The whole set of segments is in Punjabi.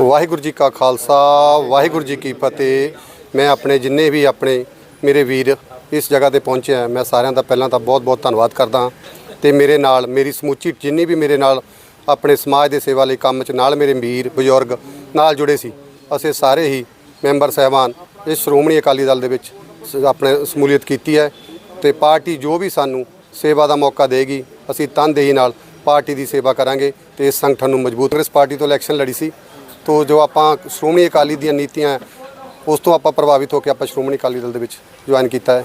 ਵਾਹਿਗੁਰੂ ਜੀ ਕਾ ਖਾਲਸਾ, ਵਾਹਿਗੁਰੂ ਜੀ ਕੀ ਫਤਿਹ। ਮੈਂ ਆਪਣੇ ਜਿੰਨੇ ਵੀ ਆਪਣੇ ਮੇਰੇ ਵੀਰ ਇਸ ਜਗ੍ਹਾ ਤੇ ਪਹੁੰਚੇ ਆ, ਮੈਂ ਸਾਰਿਆਂ ਦਾ ਪਹਿਲਾਂ ਤਾਂ ਬਹੁਤ-ਬਹੁਤ ਧੰਨਵਾਦ ਕਰਦਾ ਹਾਂ। ਤੇ ਮੇਰੇ ਨਾਲ, ਮੇਰੀ ਸਮੁੱਚੀ, ਜਿੰਨੀ ਵੀ ਮੇਰੇ ਨਾਲ ਆਪਣੇ ਸਮਾਜ ਦੇ ਸੇਵਾ ਲਈ ਕੰਮ 'ਚ ਨਾਲ ਮੇਰੇ ਵੀਰ, ਬਜ਼ੁਰਗ ਨਾਲ ਜੁੜੇ ਸੀ, ਅਸੀਂ ਸਾਰੇ ਹੀ ਮੈਂਬਰ ਸਹਿਬਾਨ ਇਸ ਸ਼੍ਰੋਮਣੀ ਅਕਾਲੀ ਦਲ ਦੇ ਵਿੱਚ ਸ- ਆਪਣੇ ਸਮੂਲੀਅਤ ਕੀਤੀ ਹੈ ਤੇ ਪਾਰਟੀ ਜੋ ਵੀ ਸਾਨੂੰ ਸੇਵਾ ਦਾ ਮੌਕਾ ਦੇਗੀ, ਅਸੀਂ ਤਨਦੇਹੀ ਨਾਲ ਪਾਰਟੀ ਦੀ ਸੇਵਾ ਕਰਾਂਗੇ ਤੇ ਇਸ ਸੰਗਠਨ ਨੂੰ ਮਜ਼ਬੂਤ ਇਸ ਪਾਰਟੀ ਤੋਂ ਇਲੈਕਸ਼ਨ ਲੜੀ ਸੀ। ਤੋ ਜੋ ਆਪਾਂ ਸ਼੍ਰੋਮਣੀ ਅਕਾਲੀ ਦੀਆਂ ਨੀਤੀਆਂ ਹੈ, ਉਸ ਤੋਂ ਆਪਾਂ ਪ੍ਰਭਾਵਿਤ ਹੋ ਕੇ ਆਪਾਂ ਸ਼੍ਰੋਮਣੀ ਅਕਾਲੀ ਦਲ ਦੇ ਵਿੱਚ ਜੁਆਇਨ ਕੀਤਾ ਹੈ।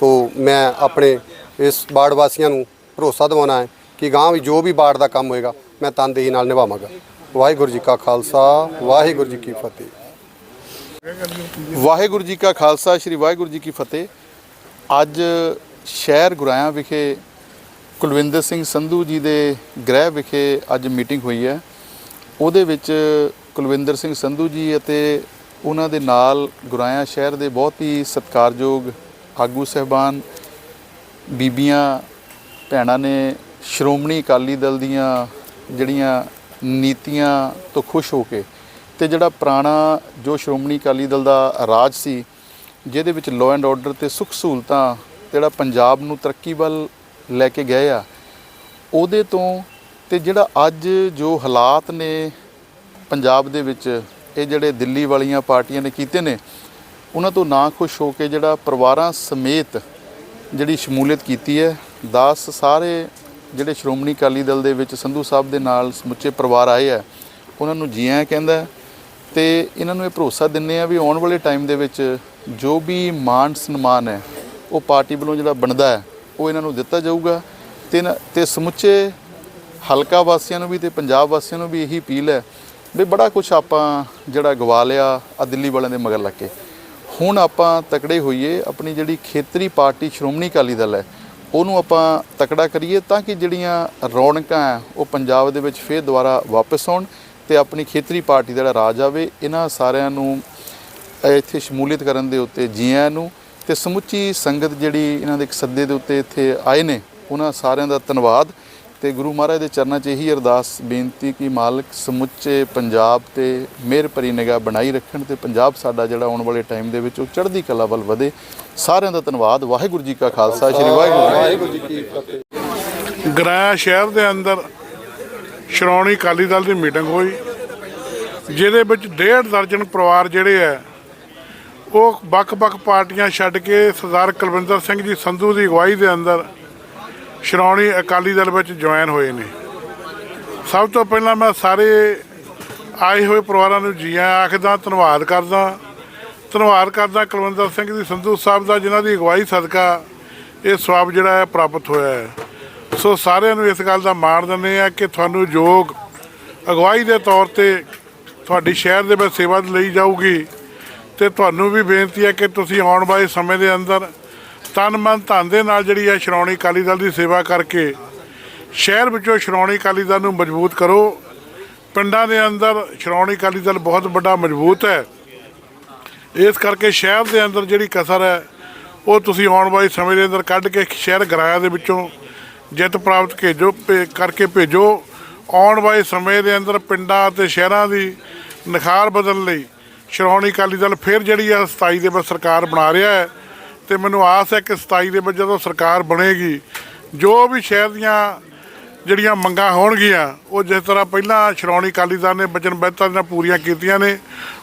ਤੋ ਮੈਂ ਆਪਣੇ ਇਸ ਬਾੜ ਵਾਸੀਆਂ ਨੂੰ ਭਰੋਸਾ ਦਿਵਾਉਣਾ ਹੈ ਕਿ ਗਾਂ ਵੀ ਜੋ ਵੀ ਬਾੜ ਦਾ ਕੰਮ ਹੋਏਗਾ ਮੈਂ ਤਨਦੇਹੀ ਨਾਲ ਨਿਭਾਵਾਂਗਾ। ਵਾਹਿਗੁਰੂ ਜੀ ਕਾ ਖਾਲਸਾ ਵਾਹਿਗੁਰੂ ਜੀ ਕੀ ਫਤਿਹ। ਵਾਹਿਗੁਰੂ ਜੀ ਕਾ ਖਾਲਸਾ ਸ੍ਰੀ ਵਾਹਿਗੁਰੂ ਜੀ ਕੀ ਫਤਿਹ। ਅੱਜ ਸ਼ਹਿਰ ਗੁਰਾਇਆ ਵਿਖੇ ਕੁਲਵਿੰਦਰ ਸਿੰਘ ਸੰਧੂ ਜੀ ਦੇ ਗ੍ਰਹਿ ਵਿਖੇ ਅੱਜ ਮੀਟਿੰਗ ਹੋਈ ਹੈ। ਉਹਦੇ ਵਿੱਚ ਕੁਲਵਿੰਦਰ ਸਿੰਘ ਸੰਧੂ ਜੀ ਅਤੇ ਉਹਨਾਂ ਦੇ ਨਾਲ ਗੁਰਾਇਆ ਸ਼ਹਿਰ ਦੇ ਬਹੁਤ ਹੀ ਸਤਿਕਾਰਯੋਗ ਆਗੂ ਸਹਿਬਾਨ ਬੀਬੀਆਂ, ਭੈਣਾਂ ਨੇ ਸ਼੍ਰੋਮਣੀ ਅਕਾਲੀ ਦਲ ਦੀਆਂ ਜਿਹੜੀਆਂ ਨੀਤੀਆਂ ਤੋਂ ਖੁਸ਼ ਹੋ ਕੇ ਤੇ ਜਿਹੜਾ ਪੁਰਾਣਾ ਜੋ ਸ਼੍ਰੋਮਣੀ ਅਕਾਲੀ ਦਲ ਦਾ ਰਾਜ ਸੀ, ਜਿਹਦੇ ਵਿੱਚ ਲਾਅ ਐਂਡ ਆਰਡਰ ਤੇ ਸੁੱਖ ਸਹੂਲਤਾਂ ਜਿਹੜਾ ਪੰਜਾਬ ਨੂੰ ਤਰੱਕੀ ਵੱਲ ਲੈ ਕੇ ਗਏ ਆ, ਉਹਦੇ ਤੋਂ ਤੇ ਜਿਹੜਾ ਅੱਜ ਜੋ ਹਾਲਾਤ ਨੇ ਪੰਜਾਬ ਦੇ ਵਿੱਚ ਇਹ ਜਿਹੜੇ ਦਿੱਲੀ ਵਾਲੀਆਂ ਪਾਰਟੀਆਂ ਨੇ ਕੀਤੇ ਨੇ, ਉਹਨਾਂ ਤੋਂ ਨਾ ਖੁਸ਼ ਹੋ ਕੇ ਜਿਹੜਾ ਪਰਿਵਾਰਾਂ ਸਮੇਤ ਜਿਹੜੀ ਸ਼ਮੂਲੀਅਤ ਕੀਤੀ ਹੈ, ਦਾਸ ਸਾਰੇ ਜਿਹੜੇ ਸ਼੍ਰੋਮਣੀ ਅਕਾਲੀ ਦਲ ਦੇ ਵਿੱਚ ਸੰਧੂ ਸਾਹਿਬ ਦੇ ਨਾਲ ਸਮੁੱਚੇ ਪਰਿਵਾਰ ਆਏ ਆ, ਉਹਨਾਂ ਨੂੰ ਜੀ ਆਇਆਂ ਕਹਿੰਦਾ ਹੈ ਤੇ ਇਹਨਾਂ ਨੂੰ ਇਹ ਭਰੋਸਾ ਦਿੰਨੇ ਆ ਵੀ ਆਉਣ ਵਾਲੇ ਟਾਈਮ ਦੇ ਵਿੱਚ ਜੋ ਵੀ ਮਾਨ ਸਨਮਾਨ ਹੈ, ਉਹ ਪਾਰਟੀ ਵੱਲੋਂ ਜਿਹੜਾ ਬਣਦਾ ਹੈ, ਉਹ ਇਹਨਾਂ ਨੂੰ ਦਿੱਤਾ ਜਾਊਗਾ ਤੇ ਨਾ- ਤੇ ਸਮੁੱਚੇ ਹਲਕਾ ਵਾਸੀਆਂ ਨੂੰ ਵੀ ਤੇ ਪੰਜਾਬ ਵਾਸੀਆਂ ਨੂੰ ਵੀ ਇਹੀ ਅਪੀਲ ਹੈ ਵੀ ਬੜਾ ਕੁਝ ਆਪਾਂ ਜਿਹੜਾ ਗਵਾ ਲਿਆ ਆ ਦਿੱਲੀ ਵਾਲਿਆਂ ਦੇ ਮਗਰ ਲੱਗ ਕੇ। ਹੁਣ ਆਪਾਂ ਤਕੜੇ ਹੋਈਏ, ਆਪਣੀ ਜਿਹੜੀ ਖੇਤਰੀ ਪਾਰਟੀ ਸ਼੍ਰੋਮਣੀ ਅਕਾਲੀ ਦਲ ਹੈ, ਉਹਨੂੰ ਆਪਾਂ ਤਕੜਾ ਕਰੀਏ ਤਾਂ ਕਿ ਜਿਹੜੀਆਂ ਰੌਣਕਾਂ ਹੈ, ਉਹ ਪੰਜਾਬ ਦੇ ਵਿੱਚ ਫੇਰ ਦੁਬਾਰਾ ਵਾਪਸ ਆਉਣ ਤੇ ਆਪਣੀ ਖੇਤਰੀ ਪਾਰਟੀ ਦਾ ਜਿਹੜਾ ਰਾਜ ਆਵੇ, ਇਹਨਾਂ ਸਾਰਿਆਂ ਨੂੰ ਇੱਥੇ ਸ਼ਮੂਲੀਅਤ ਕਰਨ ਦੇ ਉੱਤੇ ਜੀਆਂ ਨੂੰ ਤੇ ਸਮੁੱਚੀ ਸੰਗਤ ਜਿਹੜੀ ਇਹਨਾਂ ਦੇ ਇੱਕ ਸੱਦੇ ਦੇ ਉੱਤੇ ਇੱਥੇ ਆਏ ਨੇ, ਉਹਨਾਂ ਸਾਰਿਆਂ ਦਾ ਧੰਨਵਾਦ। ਤੇ ਗੁਰੂ ਮਹਾਰਾਜ ਦੇ ਚਰਨਾਂ 'ਚ ਇਹੀ ਅਰਦਾਸ ਬੇਨਤੀ ਕਿ ਮਾਲਕ ਸਮੁੱਚੇ ਪੰਜਾਬ ਤੇ ਮਿਹਰ ਭਰੀ ਨਿਗਾਹ ਬਣਾਈ ਰੱਖਣ ਤੇ ਪੰਜਾਬ ਸਾਡਾ ਜਿਹੜਾ ਆਉਣ ਵਾਲੇ ਟਾਈਮ ਦੇ ਵਿੱਚ ਉਹ ਚੜ੍ਹਦੀ ਕਲਾ ਵੱਲ ਵਧੇ। ਸਾਰਿਆਂ ਦਾ ਧੰਨਵਾਦ। ਵਾਹਿਗੁਰੂ ਜੀ ਕਾ ਖਾਲਸਾ। ਸ੍ਰੀ ਵਾਹਿਗੁਰੂ ਜੀ ਵਾਹਿਗੁਰੂ ਜੀ ਕੀ ਫਤਿਹ। ਗਰਾਇਆ ਸ਼ਹਿਰ ਦੇ ਅੰਦਰ ਸ਼੍ਰੋਮਣੀ ਅਕਾਲੀ ਦਲ ਦੀ ਮੀਟਿੰਗ ਹੋਈ ਜਿਹਦੇ ਵਿੱਚ ਡੇਢ ਦਰਜਨ ਪਰਿਵਾਰ ਜਿਹੜੇ ਆ ਉਹ ਵੱਖ-ਵੱਖ ਪਾਰਟੀਆਂ ਛੱਡ ਕੇ ਸਰਦਾਰ ਕੁਲਵਿੰਦਰ ਸਿੰਘ ਜੀ ਸੰਧੂ ਦੀ ਅਗਵਾਈ ਦੇ ਅੰਦਰ ਸ਼੍ਰੋਮਣੀ ਅਕਾਲੀ ਦਲ ਵਿੱਚ ਜੁਆਇਨ ਹੋਏ ਨੇ। ਸਭ ਤੋਂ ਪਹਿਲਾਂ ਮੈਂ ਸਾਰੇ ਆਏ ਹੋਏ ਪਰਿਵਾਰਾਂ ਨੂੰ ਜੀ ਆਇਆਂ ਆਖਦਾ, ਧੰਨਵਾਦ ਕਰਦਾ। ਧੰਨਵਾਦ ਕਰਦਾ ਕੁਲਵਿੰਦਰ ਸਿੰਘ ਜੀ, ਸੰਧੂ ਸਾਹਿਬ ਦਾ, ਜਿਨ੍ਹਾਂ ਦੀ ਅਗਵਾਈ ਸਦਕਾ ਇਹ ਸਵਾਬ ਜਿਹੜਾ ਹੈ ਪ੍ਰਾਪਤ ਹੋਇਆ ਹੈ। ਸੋ ਸਾਰਿਆਂ ਨੂੰ ਇਸ ਗੱਲ ਦਾ ਮਾਣ ਦਿੰਦੇ ਆ ਕਿ ਤੁਹਾਨੂੰ ਯੋਗ ਅਗਵਾਈ ਦੇ ਤੌਰ ਤੇ ਤੁਹਾਡੀ ਸ਼ਹਿਰ ਦੇ ਵਿੱਚ ਸੇਵਾ ਲਈ ਜਾਊਗੀ। ਤੇ ਤੁਹਾਨੂੰ ਵੀ ਬੇਨਤੀ ਹੈ ਕਿ ਤੁਸੀਂ ਆਉਣ ਵਾਲੇ ਸਮੇਂ ਦੇ ਅੰਦਰ ਤਨ ਮਨ ਧਨ ਦੇ ਨਾਲ ਜਿਹੜੀ ਹੈ ਸ਼੍ਰੋਮਣੀ ਅਕਾਲੀ ਦਲ ਦੀ ਸੇਵਾ ਕਰਕੇ ਸ਼ਹਿਰ ਵਿੱਚੋਂ ਸ਼੍ਰੋਮਣੀ ਅਕਾਲੀ ਦਲ ਨੂੰ ਮਜ਼ਬੂਤ ਕਰੋ। ਪਿੰਡਾਂ ਦੇ ਅੰਦਰ ਸ਼੍ਰੋਮਣੀ ਅਕਾਲੀ ਦਲ ਬਹੁਤ ਵੱਡਾ ਮਜ਼ਬੂਤ ਹੈ। ਇਸ ਕਰਕੇ ਸ਼ਹਿਰ ਦੇ ਅੰਦਰ ਜਿਹੜੀ ਕਸਰ ਹੈ, ਉਹ ਤੁਸੀਂ ਆਉਣ ਵਾਲੇ ਸਮੇਂ ਦੇ ਅੰਦਰ ਕੱਢ ਕੇ ਸ਼ਹਿਰ ਗਰਾਇਆ ਦੇ ਵਿੱਚੋਂ ਜਿੱਤ ਪ੍ਰਾਪਤ ਭੇਜੋ, ਭੇ- ਕਰਕੇ ਭੇਜੋ। ਆਉਣ ਵਾਲੇ ਸਮੇਂ ਦੇ ਅੰਦਰ ਪਿੰਡਾਂ ਅਤੇ ਸ਼ਹਿਰਾਂ ਦੀ ਨਿਖਾਰ ਬਦਲਣ ਲਈ ਸ਼੍ਰੋਮਣੀ ਅਕਾਲੀ ਦਲ ਫਿਰ ਜਿਹੜੀ ਆ 27 ਦੇ ਵਿੱਚ ਸਰਕਾਰ ਬਣਾ ਰਿਹਾ ਹੈ। ਤੇ ਮੈਨੂੰ ਆਸ ਹੈ ਕਿ 27 ਦੇ ਵਿੱਚ ਜਦੋਂ ਸਰਕਾਰ ਬਣੇਗੀ, ਜੋ ਵੀ ਸ਼ਹਿਰ ਦੀਆਂ ਜਿਹੜੀਆਂ ਮੰਗਾਂ ਹੋਣਗੀਆਂ, ਉਹ ਜਿਸ ਤਰ੍ਹਾਂ ਪਹਿਲਾਂ ਸ਼੍ਰੋਮਣੀ ਅਕਾਲੀ ਦਲ ਨੇ ਵਚਨਬੱਧਤਾ ਨਾਲ ਪੂਰੀਆਂ ਕੀਤੀਆਂ ਨੇ,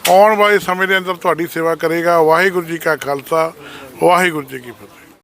ਆਉਣ ਵਾਲੇ ਸਮੇਂ ਦੇ ਅੰਦਰ ਤੁਹਾਡੀ ਸੇਵਾ ਕਰੇਗਾ। ਵਾਹਿਗੁਰੂ ਜੀ ਕਾ ਖਾਲਸਾ, ਵਾਹਿਗੁਰੂ ਜੀ ਕੀ ਫਤਿਹ।